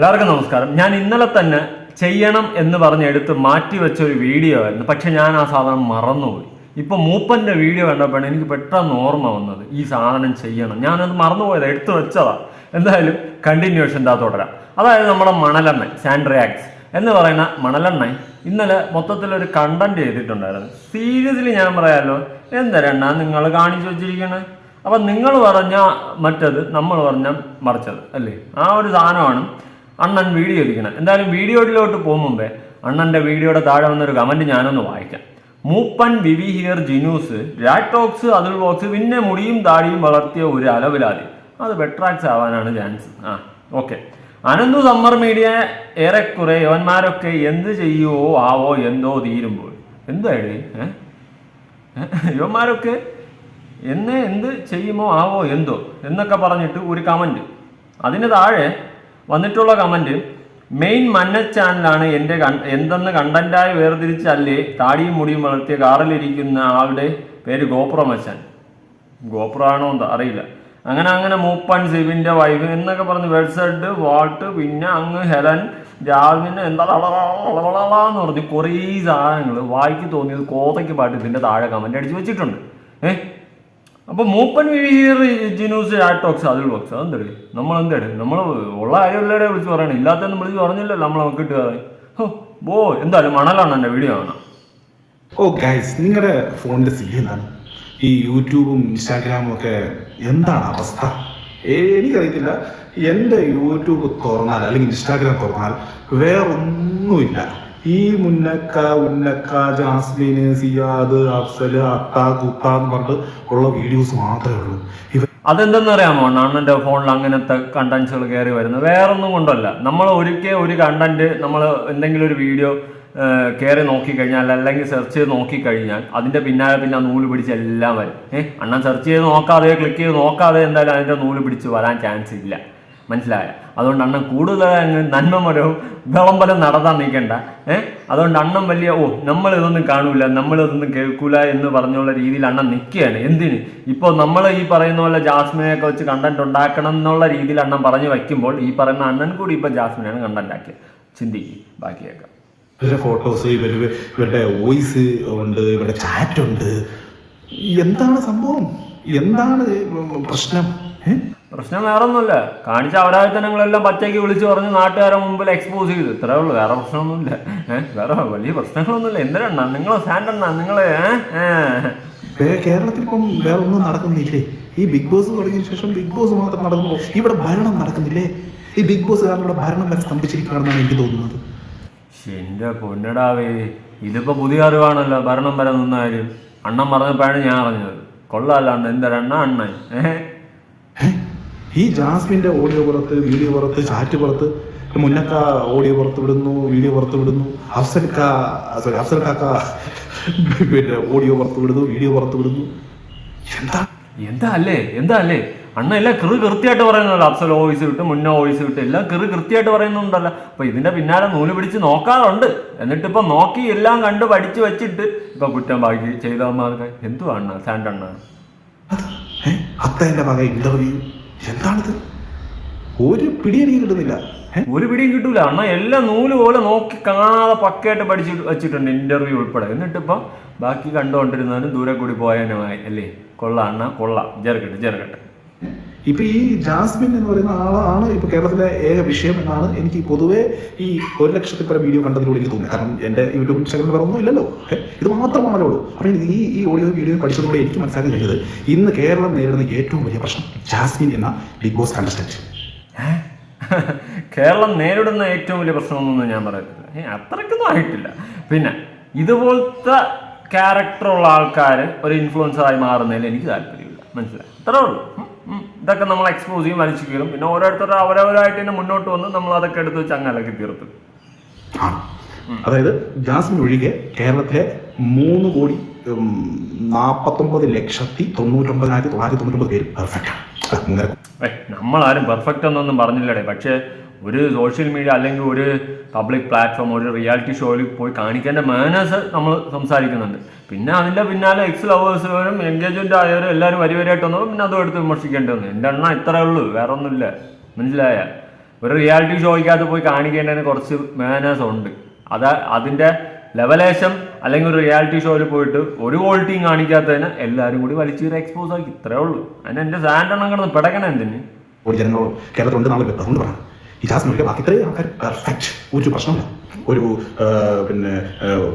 എല്ലാവർക്കും നമസ്കാരം. ഞാൻ ഇന്നലെ തന്നെ ചെയ്യണം എന്ന് പറഞ്ഞ് എടുത്ത് മാറ്റി വെച്ച ഒരു വീഡിയോ ആയിരുന്നു. പക്ഷെ ഞാൻ ആ സാധനം മറന്നുപോയി. ഇപ്പൊ മൂപ്പന്റെ വീഡിയോ കണ്ടപ്പോഴാണ് എനിക്ക് പെട്ടെന്ന് ഓർമ്മ വന്നത്. ഈ സാധനം ചെയ്യണം. ഞാനത് മറന്നുപോയത് എടുത്തു വെച്ചതാ. എന്തായാലും കണ്ടിന്യൂഷൻ ഇതാ തുടരാം അതായത് നമ്മുടെ മണലെണ്ണ സാൻഡ്രിയാക്സ് എന്ന് പറയുന്ന മണലെണ്ണ ഇന്നലെ മൊത്തത്തിൽ ഒരു കണ്ടന്റ് ചെയ്തിട്ടുണ്ടായിരുന്നു. സീരിയസ്ലി ഞാൻ പറയാലോ എന്തരണ്ണ നിങ്ങൾ കാണിച്ചു വെച്ചിരിക്കണേ? അപ്പൊ നിങ്ങൾ പറഞ്ഞ മറ്റത് നമ്മൾ പറഞ്ഞ മറിച്ചത് അല്ലേ? ആ ഒരു സാധനമാണ് അണ്ണൻ വീഡിയോ ഇരിക്കണം എന്തായാലും വീഡിയോയിലോട്ട് പോകും മുമ്പേ അണ്ണന്റെ വീഡിയോയുടെ താഴെ വന്നൊരു കമന്റ് ഞാനൊന്ന് വായിക്കാം. മൂപ്പൻ വിവി ഹിയർ ജിനൂസ് രാറ്റോക്സ് അതിൽ ബോക്സ് പിന്നെ മുടിയും താടിയും വളർത്തിയ ഒരു അലവിലാതി. അത് ബെട്രാക്സ് ആവാനാണ് ചാൻസ് ആ ഓക്കെ അനന്തു സമ്മർ മീഡിയ ഏറെക്കുറെ യവന്മാരൊക്കെ എന്ത് ചെയ്യുവോ ആവോ എന്തോ തീരുമ്പോൾ. എന്തായി യുവന്മാരൊക്കെ എന്നെ എന്ത് ചെയ്യുമോ ആവോ എന്തോ എന്നൊക്കെ പറഞ്ഞിട്ട് ഒരു കമന്റ് അതിന് താഴെ വന്നിട്ടുള്ള കമന്റ് മെയിൻ മന്ന ചാനലാണ് എന്റെ എന്തെന്ന് കണ്ടന്റായി വേർതിരിച്ചല്ലേ താടിയും മുടിയും വളർത്തിയ കാറിലിരിക്കുന്ന ആളുടെ പേര് ഗോപ്രോ മച്ചാൻ ആണോ എന്താ അറിയില്ല. അങ്ങനെ അങ്ങനെ മൂപ്പൻ സിബിന്റെ വൈഫ് എന്നൊക്കെ പറഞ്ഞ് വെഡ്സെഡ് വാൾട്ട് പിന്നെ അങ്ങ് ഹെലൻ രാവിന് എന്താ എന്ന് പറഞ്ഞ് കുറേ സാധനങ്ങൾ വായിക്ക് തോന്നിയത് കോതയ്ക്ക് പാട്ട് ഇതിന്റെ താഴെ കമന്റ് അടിച്ച് വെച്ചിട്ടുണ്ട്. ഏ? അപ്പൊ മൂപ്പൻ വിവിഹിയർ ജിനൂസ് ആറ്റോക്സ് അതിൽ ബോക്സ് അതെന്താ നമ്മൾ എന്താടി നമ്മൾ ഉള്ള കാര്യമല്ലേ വിളിച്ച് പറയണം. ഇല്ലാത്ത വിളിച്ച് പറഞ്ഞില്ലല്ലോ. നമ്മൾ നമുക്ക് കിട്ടുക. ഓ എന്തായാലും മണലാണ് എന്റെ വീഡിയോ കാണാം ഓ ഗൈസ് നിങ്ങളുടെ ഫോണിന്റെ സ്ഥിതി എന്താണ് ഈ യൂട്യൂബും ഇൻസ്റ്റാഗ്രാമും ഒക്കെ എന്താണ് അവസ്ഥ? എനിക്കറിയത്തില്ല. എന്റെ യൂട്യൂബ് തുറന്നാൽ അല്ലെങ്കിൽ ഇൻസ്റ്റാഗ്രാം തുറന്നാൽ വേറൊന്നുമില്ല. ഈ മുന്നക്ക ഉന്നക്ക ജാസ്മിന് സിയാദ് അഫ്സൽ അത്ത കുത്ത എന്ന് പറഞ്ഞിട്ട് ഉള്ള വീഡിയോസ് മാത്രമേ ഉള്ളൂ. ഇവ അതെന്തെന്ന് അറിയാമോ അണ്ണന്റെ ഫോണിൽ അങ്ങനത്തെ കണ്ടന്റ്സുകൾ കയറി വരുന്നത്. വേറൊന്നും കൊണ്ടല്ല. നമ്മൾ ഒരിക്കൽ ഒരു കണ്ടന്റ് നമ്മൾ എന്തെങ്കിലും ഒരു വീഡിയോ കയറി നോക്കിക്കഴിഞ്ഞാൽ അല്ലെങ്കിൽ സെർച്ച് ചെയ്ത് നോക്കിക്കഴിഞ്ഞാൽ അതിന്റെ പിന്നാലെ പിന്നെ നൂൽ പിടിച്ച് എല്ലാം വരും. ഏഹ് അണ്ണൻ സെർച്ച് ചെയ്ത് നോക്കാതെ ക്ലിക്ക് ചെയ്ത് നോക്കാതെ എന്തായാലും അതിന്റെ നൂൽ പിടിച്ച് വരാൻ ചാൻസ് ഇല്ല. മനസ്സിലായ? അതുകൊണ്ട് അണ്ണൻ കൂടുതൽ അങ്ങ് നന്മമരവും വിളംബരം നടത്താൻ നിൽക്കണ്ട. ഏഹ് അതുകൊണ്ട് അണ്ണൻ വലിയ ഓ നമ്മൾ ഇതൊന്നും കാണൂല നമ്മൾ ഇതൊന്നും കേൾക്കൂല എന്ന് പറഞ്ഞുള്ള രീതിയിൽ അണ്ണൻ നിൽക്കുകയാണ്. എന്തിന്? ഇപ്പോൾ നമ്മൾ ഈ പറയുന്ന പോലെ ജാസ്മിനെയൊക്കെ വെച്ച് കണ്ടന്റ് ഉണ്ടാക്കണം എന്നുള്ള രീതിയിൽ അണ്ണൻ പറഞ്ഞു വയ്ക്കുമ്പോൾ ഈ പറയുന്ന അണ്ണൻ കൂടി ഇപ്പം ജാസ്മിനെയാണ് കണ്ടന്റ് ആക്കിയത്. ചിന്തിക്കുക ബാക്കിയൊക്കെ. ഇവരുടെ ഫോട്ടോസ് ഇവർ ഇവരുടെ വോയിസ് ഉണ്ട് ഇവരുടെ ചാറ്റ് ഉണ്ട്. എന്താണ് സംഭവം? എന്താണ് പ്രശ്നം? ഏ? പ്രശ്നം വേറെ ഒന്നുമില്ല കാണിച്ച അവരാധനങ്ങളെല്ലാം പച്ചയ്ക്ക് വിളിച്ചു പറഞ്ഞ് നാട്ടുകാരെ മുമ്പിൽ എക്സ്പോസ് ചെയ്തു. ഇത്രേ ഉള്ളൂ. വേറെ പ്രശ്നമൊന്നുമില്ല. വേറെ വലിയ പ്രശ്നങ്ങളൊന്നുമില്ല. എന്തിനാ? നിങ്ങൾ സാൻഡണ്ണ വേ- കേരളത്തിൽ ഇപ്പം വേറെ ഒന്നും നടക്കുന്നില്ലേ? ഈ ബിഗ് ബോസ് തുടങ്ങിയ ശേഷം ബിഗ് ബോസ് മാത്രം നടക്കുന്നു ഇവിടെ ഭരണം നടക്കുന്നില്ലേ? ഈ ബിഗ് ബോസ് കാരണം ഇവിടെ ഭരണം വരെ സ്തംഭിച്ചിരിക്കുകയാണെന്നാണ് എനിക്ക് തോന്നുന്നത്. എന്റെ പൊന്നടാവേ. ഇതിപ്പോ പുതിയ അറിവാണല്ലോ ഭരണം വരെ നിന്നാലും അണ്ണൻ പറഞ്ഞപ്പോഴാണ് ഞാൻ അറിഞ്ഞത്. കൊള്ളാല്ല എന്തരണ്ണ അണ്ണൻ? ഏഹ്? ഈ ജാസ്മിന്റെ ഓഡിയോ പുറത്ത് വീഡിയോ പുറത്ത് ചാറ്റ് പുറത്ത് മുന്നക്ക ഓഡിയോ പുറത്ത് വിടുന്നു വീഡിയോ പുറത്ത് വിടുന്നു അഫ്സൽ കാ സോറി അഫ്സൽ കാക്ക പിന്നെ ഓഡിയോ പുറത്ത് വിടുന്നു വീഡിയോ പുറത്ത് വിടുന്നു. എന്താ? എന്താ അല്ലേ? എന്താ അല്ലേ? അണ്ണ എല്ലാം കൃ കൃത്യമായിട്ട് പറയുന്നുണ്ടല്ലോ. അപ്സൽ വോയിസ് വിട്ട് മുന്നേ വോയിസ് വിട്ട് എല്ലാം കൃ കൃത്യമായിട്ട് പറയുന്നുണ്ടല്ലോ. അപ്പൊ ഇതിന്റെ പിന്നാലെ നൂൽ പിടിച്ച് നോക്കാറുണ്ട്. എന്നിട്ട് ഇപ്പൊ നോക്കി എല്ലാം കണ്ട് പഠിച്ചു വെച്ചിട്ട് ഇപ്പൊ കുറ്റം ബാക്കി ചെയ്തവന്മാർക്ക് എന്തുവാണ് സാൻഡ് അണ്ണ അത്ത എന്റെ മകൻ ഇന്റർവ്യൂ എന്താണിത്? ഒരു പിടി എനിക്ക് കിട്ടുന്നില്ല. ഒരു പിടിയും കിട്ടൂല. അണ്ണ എല്ലാം നൂൽ പോലെ നോക്കി കാണാതെ പക്കയായിട്ട് പഠിച്ച് വെച്ചിട്ടുണ്ട് ഇന്റർവ്യൂ ഉൾപ്പെടെ. എന്നിട്ട് ഇപ്പൊ ബാക്കി കണ്ടുകൊണ്ടിരുന്നവനും ദൂരെ കൂടി പോയനുമായി അല്ലേ? കൊള്ള അണ്ണ കൊള്ള. ജെറുകെട്ട് ജെറുകട്ടെ ഇപ്പൊ ഈ ജാസ്മിൻ എന്ന് പറയുന്ന ആളാണ് ഇപ്പൊ കേരളത്തിലെ ഏക വിഷയം എന്നാണ് എനിക്ക് പൊതുവെ ഈ ഒരു ലക്ഷത്തിൽ പരം വീഡിയോ കണ്ടതിലൂടെ എനിക്ക് തോന്നി കാരണം എന്റെ യൂട്യൂബ് ഇൻസ്റ്റാഗ്രാമിൽ വേറെ ഒന്നും ഇല്ലല്ലോ? ഇത് മാത്രമാണല്ലോ ഉള്ളൂ. അപ്പൊ ഈ ഈ ഓഡിയോ വീഡിയോ പഠിച്ചതിലൂടെ എനിക്ക് മനസ്സിലാക്കാൻ കഴിഞ്ഞത് ഇന്ന് കേരളം നേരിടുന്ന ഏറ്റവും വലിയ പ്രശ്നം ജാസ്മിൻ എന്ന ബിഗ് ബോസ് കണ്ടസ്റ്റന്റ് കേരളം നേരിടുന്ന ഏറ്റവും വലിയ പ്രശ്നമൊന്നും ഞാൻ പറയത്തില്ല. അത്രയ്ക്കൊന്നും ആയിട്ടില്ല. പിന്നെ ഇതുപോലത്തെ ക്യാരക്ടറുള്ള ആൾക്കാർ ഒരു ഇൻഫ്ലുവൻസറായി മാറുന്നതിൽ എനിക്ക് താല്പര്യമില്ല. മനസ്സിലായി? അത്രേ ഉള്ളൂ. ഇതൊക്കെ നമ്മൾ എക്സ്പോസ് ചെയ്യും വലിച്ചു കീറും. പിന്നെ ഓരോരുത്തർ അവരവരായിട്ട് തന്നെ മുന്നോട്ട് വന്ന് നമ്മൾ അതൊക്കെ എടുത്ത് വെച്ച് അങ്ങലൊക്കെ തീർത്തും. അതായത് ജാസ്മിൻ ഒഴികെ കേരളത്തിലെ മൂന്ന് കോടി ഉം, നാപ്പത്തൊമ്പത് ലക്ഷത്തി തൊണ്ണൂറ്റൊമ്പതിനായിരത്തി തൊള്ളായിരത്തി തൊണ്ണൂറ്റൊമ്പത് പേര് പെർഫെക്റ്റ് നമ്മളാരും പെർഫെക്റ്റ് എന്നൊന്നും പറഞ്ഞില്ലടേ. പക്ഷേ ഒരു സോഷ്യൽ മീഡിയ അല്ലെങ്കിൽ ഒരു പബ്ലിക് പ്ലാറ്റ്ഫോം ഒരു റിയാലിറ്റി ഷോയിൽ പോയി കാണിക്കേണ്ട മാനേഴ്സ് നമ്മൾ സംസാരിക്കുന്നുണ്ട്. പിന്നെ അതിന്റെ പിന്നാലെ എക്സ് ലവേഴ്സുകാരും എൻഗേജ്മെന്റ് ആയവരും എല്ലാവരും വരി വരിയായിട്ട് വന്നപ്പോൾ പിന്നെ അതും എടുത്ത് വിമർശിക്കേണ്ടി വന്നു. എന്റെ എണ്ണ ഇത്രേ ഉള്ളൂ? വേറെ ഒന്നുമില്ല. മനസ്സിലായ? ഒരു റിയാലിറ്റി ഷോയ്ക്കകത്ത് പോയി കാണിക്കേണ്ടതിന് കുറച്ച് മാനേഴ്സ് ഉണ്ട്. അത് അതിന്റെ ലെവലേശം അല്ലെങ്കിൽ ഒരു റിയാലിറ്റി ഷോയിൽ പോയിട്ട് ഒരു ക്വാളിറ്റിയും കാണിക്കാത്തതിന് എല്ലാവരും കൂടി വലിച്ചീരെ എക്സ്പോസ് ആക്കി. ഇത്രേ ഉള്ളൂ. അതിന് എന്റെ സാൻഡെണ്ണം കിടന്ന് പിടക്കണം എന്തിന്? ഒരു ജനങ്ങളോ കേരളത്തിലുണ്ട് നാളെ അതുകൊണ്ട് പറയാം ഈ നോക്കിയ ബാക്കി ഇത്രയും ആൾക്കാർ പെർഫെക്റ്റ് ഒരു പ്രശ്നമില്ല ഒരു പിന്നെ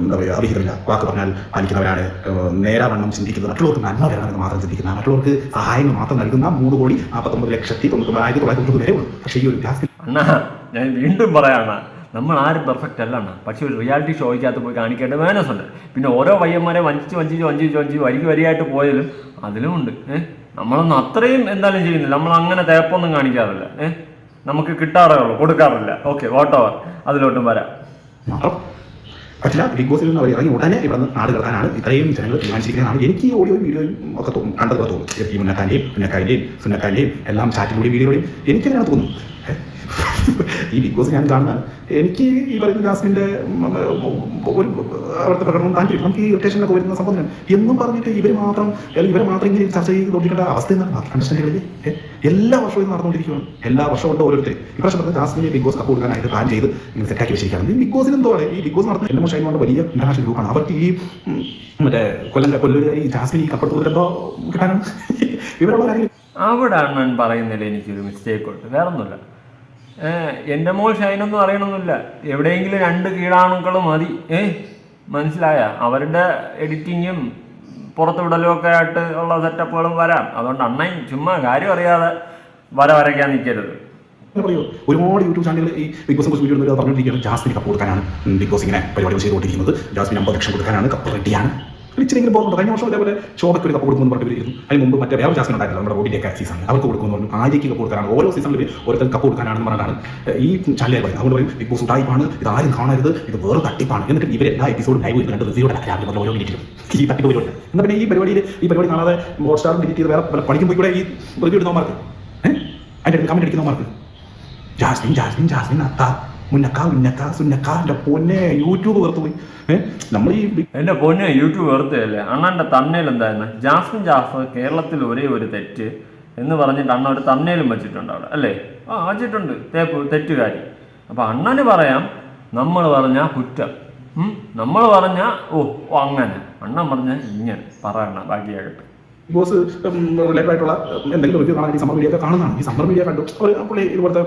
എന്താ പറയുക അവിഹിതമില്ല വാക്ക് പറഞ്ഞാൽ പാലിക്കുന്നവരാണ്. നേരാവണ്ണം ചിന്തിക്കുന്നത് മറ്റുള്ളവർക്ക് നന്മ വരണമെന്ന് മാത്രം ചിന്തിക്കുന്ന മറ്റുള്ളവർക്ക് സഹായങ്ങൾ മാത്രം നൽകുന്ന മൂന്ന് കോടി നാൽപ്പത്തൊമ്പത് ലക്ഷത്തി തൊണ്ണൂറ്റി തൊള്ളായിരത്തി തൊണ്ണൂറ് പക്ഷേ ഈ ഒരു അണ്ണാ ഞാൻ വീണ്ടും പറയാണ് നമ്മൾ ആരും പെർഫെക്റ്റ് അല്ല അണ്ണാ. പക്ഷെ ഒരു റിയാലിറ്റി ഷോയ്ക്കകത്ത് പോയി കാണിക്കേണ്ട മാനസ് ഉണ്ട്. പിന്നെ ഓരോ വയ്യന്മാരെ വഞ്ചിച്ച് വഞ്ചിച്ച് വഞ്ചിച്ച് വഞ്ചിച്ച് വരിക്ക് വരിയായിട്ട് പോയാലും അതിലും ഉണ്ട്. ഏഹ് നമ്മളൊന്നും അത്രയും എന്തായാലും ചെയ്യുന്നില്ല. നമ്മൾ അങ്ങനെ തേപ്പൊന്നും കാണിക്കാറില്ല. ഏഹ് നമുക്ക് കിട്ടാറേ ഉള്ളൂ കൊടുക്കാറില്ല. ഓക്കെ വാട്ട് ഓവർ അതിലോട്ടും വരാം. ബിഗ് ബോസിൽ നിന്ന് അവർ ഇറങ്ങി ഉടനെ ഇവിടെ നിന്ന് നാട് കിടക്കാനാണ് ഇത്രയും ജനങ്ങൾ തീരുമാനിച്ചിരിക്കുന്നതാണ്. എനിക്ക് ഓഡിയോയും വീഡിയോയും ഒക്കെ തോന്നും കണ്ടത് തോന്നും. ഈ മുന്നക്കാന്റെയും പുന്നക്കാന്റെയും സുന്നക്കാന്റെയും എല്ലാം ചാറ്റിലൂടെയും എനിക്ക് അങ്ങനെ തോന്നും ഏ? ഈ ബിഗ് ബോസ് ഞാൻ കാണുന്ന എനിക്ക് ഈ പറയുന്ന ജാസ്മിന്റെ ഒരു അവിടുത്തെ പ്രകടനം താല്പര്യം നമുക്ക് ഈ ഇറിറ്റേഷനൊക്കെ വരുന്ന സംഭവം എന്നും പറഞ്ഞിട്ട് ഇവർ മാത്രം അല്ലെങ്കിൽ ഇവരെ മാത്രം ഇങ്ങനെ ചർച്ച ചെയ്ത് നോക്കിക്കേണ്ട അവസ്ഥ എന്താണ് അണ്ടർസ്റ്റാൻഡുകളിൽ എല്ലാ വർഷവും ഇത് നടന്നുകൊണ്ടിരിക്കുകയാണ്. എല്ലാ വർഷവും ഉണ്ട് ഓരോരുത്തർ ഇപ്രാവശ്യം പറഞ്ഞ ജാസ്മിനെ ബിഗ് ബോസ് കപ്പ് കൊടുക്കാനായിട്ട് പ്ലാൻ ചെയ്ത് ഇങ്ങനെ സെറ്റാക്കി വെച്ചിരിക്കുകയാണ്. ബിഗ് ബോസിന് എന്തോ ഈ ബിഗ് ബോസ് നടത്തുന്ന എല്ലാ ഷൈൻ കൊണ്ട് വലിയ ഇന്റർനാഷണൽ ഗ്രൂപ്പാണ് അവർക്ക് ഈ മറ്റേ കൊല്ലം കൊല്ലൂർ ഈ ജാസ്മിൻ ഈ കപ്പെടുത്ത് എന്തോ കിട്ടാനാണ്. ഇവരുള്ള അവിടെ പറയുന്നില്ല പറയുന്നതിൽ എനിക്കൊരു മിസ്റ്റേക്ക് ഉണ്ട്. വേറെ ഒന്നുമില്ല ഏഹ് എന്റെ മോൾ ഷൈനൊന്നും അറിയണമെന്നില്ല എവിടെയെങ്കിലും രണ്ട് കീടാണുക്കൾ മതി. ഏ മനസ്സിലായ? അവരുടെ എഡിറ്റിങ്ങും പുറത്തുവിടലും ഒക്കെ ആയിട്ട് ഉള്ള സെറ്റപ്പുകളും വരാം. അതുകൊണ്ട് അണ്ണൻ ചുമ്മാ കാര്യം അറിയാതെ വര വരയ്ക്കാൻ നിൽക്കരുത്. ഒരുപാട് യൂട്യൂബ് ചാനലുകൾ ഈ ബിഗ് ബോസ് ജാസ്മിന് കപ്പ് കൊടുക്കാനാണ്. ബിഗ് ബോസ് ഇങ്ങനെ പരിപാടികൾ ചെയ്തുകൊണ്ടിരിക്കുന്നത്. ജാസ്മിൻ അമ്പത് ലക്ഷം കൊടുക്കാനാണ്. കപ്പ് റെഡിയാണ് ഇച്ചിരിയെങ്കിലും പോകുന്നുണ്ട് കഴിഞ്ഞ വർഷം ഇതേപോലെ ഒരു കപ്പ് കൊടുക്കുമെന്ന് പറഞ്ഞു വരുന്നു അതിന് മുമ്പ് മറ്റേ വേറെ ജാസ്മിൻ ഉണ്ടായിരുന്നു നമ്മുടെ ബോഡിയൊക്കെ സീസൺ അവർക്ക് കൊടുക്കുമെന്ന് പറഞ്ഞു. ആര്യയ്ക്ക് കപ്പ് കൊടുക്കാനാണ്. ഓരോ സീസണിൽ ഓരോരുത്തർ കപ്പ് കൊടുക്കാനാണെന്ന് പറഞ്ഞാണ് ഈ ചാനലിൽ പറയുന്നത്. അതുകൊണ്ട് പറയും ബിഗ് ബോസ് ഉണ്ടായിപ്പാണ്. ഇത് ആരും കാണരുത്. ഇത് വേറെ തട്ടിപ്പാണ്. എന്നിട്ട് ഇവർ എല്ലാ എപ്പിസോഡും ലൈവ് കണ്ടത് സീറോ രാവിലെ ഓരോ മിനിറ്റിലും ഈ തട്ടിപ്പ് പരിപാടി. എന്നാൽ പിന്നെ ഈ പരിപാടിയിൽ ഈ പരിപാടി കാണാതെ ഹോട്ട്സ്റ്റാർ ഡിലീറ്റ് ചെയ്ത് വേറെ പണിക്കും പോയി കൂടെ ഈ റിവ്യൂ ഇടുന്നവന്മാർക്ക്? ഏഹ്? അതിന്റെ കമന്റ് അടിക്കുന്നവന്മാർക്ക്? ജാസ്മിൻ ജാസ്മിൻ ജാസ്മിൻ അത്ത. മുന്നക്ക ഉന്നക്ക സുന്നക്ക എന്റെ പൊന്നെ യൂട്യൂബ് വെറുത്ത് പോയി. ഏഹ് നമ്മൾ ഈ എന്റെ പൊന്നെ യൂട്യൂബ് വെറുതെയല്ലേ അണ്ണന്റെ തമ്മയിൽ എന്തായിരുന്നു? ജാസ്മിൻ ജാഫർ കേരളത്തിൽ ഒരേ ഒരു തെറ്റ് എന്ന് പറഞ്ഞിട്ട് അണ്ണ ഒരു തമ്മയിലും വെച്ചിട്ടുണ്ട് അവിടെ അല്ലേ? ആ വെച്ചിട്ടുണ്ട്. തേപ്പ് തെറ്റുകാരി. അപ്പം അണ്ണന് പറയാം നമ്മൾ പറഞ്ഞ കുറ്റം. നമ്മൾ പറഞ്ഞ ഓ അങ്ങനെ. അണ്ണൻ പറഞ്ഞ ഇങ്ങനെ. പറയണ ബാക്കിയാകട്ടെ ബോസ് റിലേറ്റഡ് ആയിട്ടുള്ള എന്തെങ്കിലും റിവ്യൂ കാണാൻ ഈ സമ്മർ മീഡിയ ഒക്കെ കാണുന്നതാണ്. ഈ സമ്മർ മീഡിയ കണ്ടു. പുള്ളി ഇതുപോലത്തെ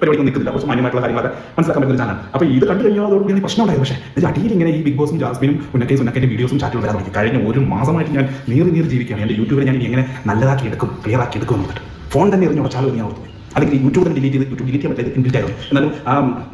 പരിപാടിക്ക് നിൽക്കുന്നില്ല. കുറച്ച് മാന്യമായിട്ടുള്ള കാര്യങ്ങളൊക്കെ മനസ്സിലാക്കാൻ പറ്റുന്ന ചാനൽ അപ്പോൾ ഇത് കണ്ടു കഴിഞ്ഞാൽ അതോടുകൂടി എനിക്ക് പ്രശ്നം ഉണ്ടായത് പക്ഷേ ഇത് അടിയിൽ ഇങ്ങനെ ഈ ബിഗ് ബോസും ജാസ്മിനും ഉന്നക്കേസ് ഉന്നക്കേന്റെ വീഡിയോസും ചാറ്റും വരാൻ തുടങ്ങി. കഴിഞ്ഞ ഒരു മാസമായിട്ട് ഞാൻ നീറി നീറി ജീവിക്കുകയാണ്. എന്റെ യൂട്യൂബിൽ ഞാൻ എങ്ങനെ നല്ലതാക്കി എടുക്കും ക്ലിയർ ആക്കി എടുക്കും എന്നിട്ട് ഫോൺ തന്നെ എറിഞ്ഞ് ഉടച്ചാലും ഞാൻ ഓർത്തു അല്ലെങ്കിൽ യൂട്യൂബ് തന്നെ ഡിലീറ്റ് ചെയ്ത് യൂട്യൂബ് ഡിലീറ്റ് ചെയ്യാൻ പറ്റില്ല ഡിലീറ്റ് ആയിരുന്നു എന്നാലും ആ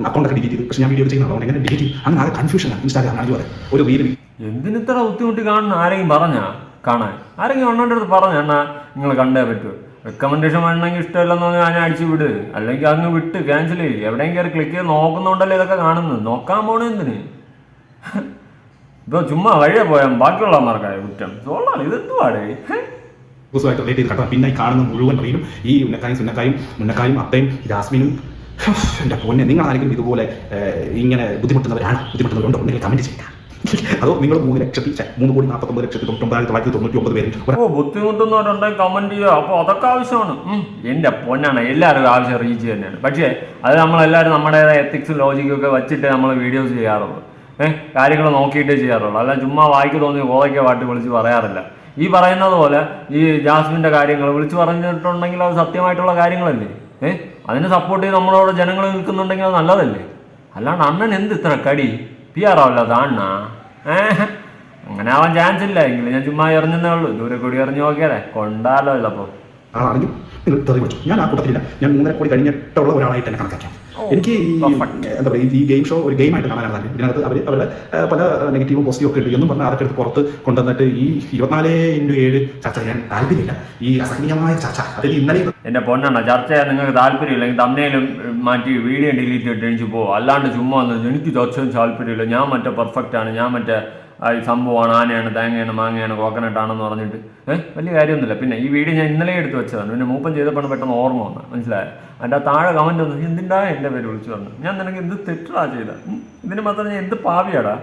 അക്കൗണ്ടൊക്കെ ഡിലീറ്റ് ചെയ്ത് പക്ഷേ ഞാൻ വീഡിയോ ചെയ്യുന്നത് അതുകൊണ്ട് എങ്ങനെ ഡിലീറ്റ് അങ്ങനെ ആകെ കൺഫ്യൂഷനാണ് ഇൻസ്റ്റാഗ്രാം ആണെങ്കിൽ ഒരു റീൽ എന്തിനിത്ര ബുദ്ധിമുട്ടി കാണുന്ന ആരെയും പറഞ്ഞാ? കാണാൻ. ആരെങ്കിലും അണ്ണന്റെ അടുത്ത് പറഞ്ഞു അണ്ണാ നിങ്ങൾ കണ്ടേ പറ്റൂ. റെക്കമെൻഡേഷൻ വേണമെങ്കിൽ ഇഷ്ടമല്ലെന്ന് പറഞ്ഞാൽ ഞാൻ അടിച്ചു വിട്. അല്ലെങ്കിൽ അങ്ങ് വിട്ട് ക്യാൻസൽ ചെയ്യും. എവിടെയെങ്കിലും ക്ലിക്ക് ചെയ്ത് നോക്കുന്നുണ്ടല്ലോ ഇതൊക്കെ കാണുന്നത്? നോക്കാൻ പോണേ എന്തിന്? ഇപ്പൊ ചുമ്മാ വഴിയെ പോയാൽ ബാക്കിയുള്ള മാർക്കായ കുറ്റം? സോളാണ് ഇതെന്തുവാടേ? ദിവസമായിട്ട് പിന്നെ കാണുന്ന മുഴുവൻ റീലും ഈ ഉന്നക്കായും സുന്നക്കായും മുന്നക്കായും അത്തയും ജാസ്മിനും. എന്റെ പൊന്നെ നിങ്ങൾ ആരെങ്കിലും ഇതുപോലെ ഇങ്ങനെ ബുദ്ധിമുട്ടുന്നവരാണ്? ബുദ്ധിമുട്ടുന്നവരുണ്ടോ? ഉണ്ടെങ്കിൽ കമന്റ് ചെയ്യുക അതോ നിങ്ങൾ മൂന്ന് ലക്ഷത്തി മൂന്ന് കോടി നാൽപ്പത്തൊമ്പത് ലക്ഷത്തി തൊണ്ണൂറ്റൊമ്പതായിരത്തി തൊള്ളായിരത്തി തൊണ്ണൂറ്റി ഒമ്പത് പേര് ബുദ്ധിമുട്ടുന്നവരുണ്ടെങ്കിൽ കമന്റ് ചെയ്യുക. അപ്പോൾ അതൊക്കെ ആവശ്യമാണ്. എന്റെ പൊന്നാണ്. എല്ലാവർക്കും ആവശ്യം റീച്ച് തന്നെയാണ്. പക്ഷേ അത് നമ്മളെല്ലാവരും നമ്മുടേതായ എത്തിക്സും ലോജിക്കും ഒക്കെ വെച്ചിട്ട് നമ്മൾ വീഡിയോസ് ചെയ്യാറുള്ളൂ. ഏഹ് കാര്യങ്ങൾ നോക്കിയിട്ടേ ചെയ്യാറുള്ളൂ. അല്ല ചുമ്മാ വായിക്ക് തോന്നി ഓതൊക്കെ പാട്ട് വിളിച്ച് പറയാറില്ല. ഈ പറയുന്നത് പോലെ ഈ ജാസ്മിന്റെ കാര്യങ്ങൾ വിളിച്ച് പറഞ്ഞിട്ടുണ്ടെങ്കിൽ അത് സത്യമായിട്ടുള്ള കാര്യങ്ങളല്ലേ? ഏഹ് അതിനെ സപ്പോർട്ട് ചെയ്ത് നമ്മളോട് ജനങ്ങൾ നിൽക്കുന്നുണ്ടെങ്കിൽ അത് നല്ലതല്ലേ? അല്ലാണ്ട് അണ്ണൻ എന്ത് ഇത്ര കടി? പി ആർ ആവല്ല താണ്ണാ ഏഹ് അങ്ങനെ ആവാൻ ചാൻസ് ഇല്ല എങ്കിലും ഞാൻ ചുമ്മാ എറിഞ്ഞേ ഉള്ളൂ. ദൂരെ കൂടി എറിഞ്ഞു നോക്കിയാലേ കൊണ്ടാലോ ഇല്ലപ്പോ നിങ്ങൾ തെറി വെച്ചു ഞാൻ ആ കൂട്ടത്തിലില്ല. ഞാൻ മൂന്നര കോടി കഴിഞ്ഞിട്ടുള്ള ഒരാളായിട്ട് തന്നെ കണക്കാക്കാം. എനിക്ക് ഈ എന്താ പറയുക ഈ ഗെയിം ഷോ ഒരു ഗെയിമായിട്ട് കാണാനാണ് താല്പര്യം ഇതിനകത്ത് അവർ അവരുടെ പല നെഗറ്റീവും പോസിറ്റീവും ഒക്കെ എന്നും പറഞ്ഞാൽ അതൊക്കെ എടുത്ത് പുറത്ത് കൊണ്ടുവന്നിട്ട് ഈ ഇരുപത്തിനാല് ഇന്റു ഏഴ് ചർച്ച ചെയ്യാൻ താല്പര്യമില്ല. ഈ അസഹനീയമായ ചർച്ച അതിൽ ഇന്നലെ എന്റെ പൊന്നാണ് ചർച്ച ചെയ്യാൻ നിങ്ങൾക്ക് താല്പര്യമില്ലെങ്കിൽ തമ്മയിലും മാറ്റി വീഡിയോ ഡിലീറ്റ് ഇട്ട് എനിക്ക് പോകും അല്ലാണ്ട് ചുമ്മാ എനിക്ക് ചർച്ച താല്പര്യമില്ല. ഞാൻ മറ്റേ പെർഫെക്റ്റ് ആണ് ഞാൻ മറ്റേ ഈ സംഭവമാണ് ആനയാണ് തേങ്ങയാണ് മാങ്ങയാണ് കോക്കനട്ടാണെന്ന് പറഞ്ഞിട്ട്. ഏഹ് വലിയ കാര്യമൊന്നുമില്ല. പിന്നെ ഈ വീഡിയോ ഞാൻ ഇന്നലെ എടുത്ത് വെച്ചതാണ്. പിന്നെ മൂപ്പൻ ചെയ്തപ്പോൾ പെട്ടെന്ന് ഓർമ്മ വന്നു മനസ്സിലായ? എന്റെ താഴെ കമന്റ് വന്നു. എന്തിണ്ടാ എന്റെ പേര് വിളിച്ചു പറഞ്ഞു ഞാൻ നിനക്ക് എന്ത് തെറ്റാ ചെയ്ത? ഇതിന് മാത്രം ഞാൻ എന്ത് പാവിയാടാ?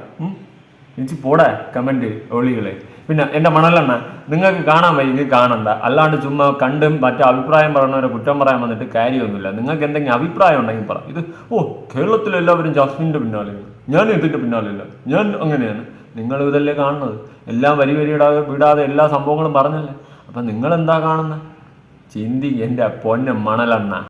എനിക്ക് പോടാ കമന്റ് ഒളികളെ. പിന്നെ എന്റെ മണലെണ്ണ നിങ്ങൾക്ക് കാണാൻ വയ്യ നിങ്ങൾക്ക് കാണണ്ട. അല്ലാണ്ട് ചുമ്മാ കണ്ടും മറ്റേ അഭിപ്രായം പറയുന്നവരെ കുറ്റം പറയാൻ വന്നിട്ട് കാര്യമൊന്നുമില്ല. നിങ്ങൾക്ക് എന്തെങ്കിലും അഭിപ്രായം ഉണ്ടെങ്കിൽ പറ. ഇത് ഓ കേരളത്തിലെല്ലാവരും ജാസ്മിന്റെ പിന്നാലെയാണ്. ഞാൻ ഇതിന്റെ പിന്നാലെയല്ല. ഞാൻ അങ്ങനെയാണ്. നിങ്ങൾ ഇതല്ലേ കാണുന്നത്? എല്ലാം വരി വരിയിടാതെ വിടാതെ എല്ലാ സംഭവങ്ങളും പറഞ്ഞല്ലേ? അപ്പം നിങ്ങളെന്താ കാണുന്നത് ചിന്തി എന്റെ പൊന്ന മണലണ്ണ.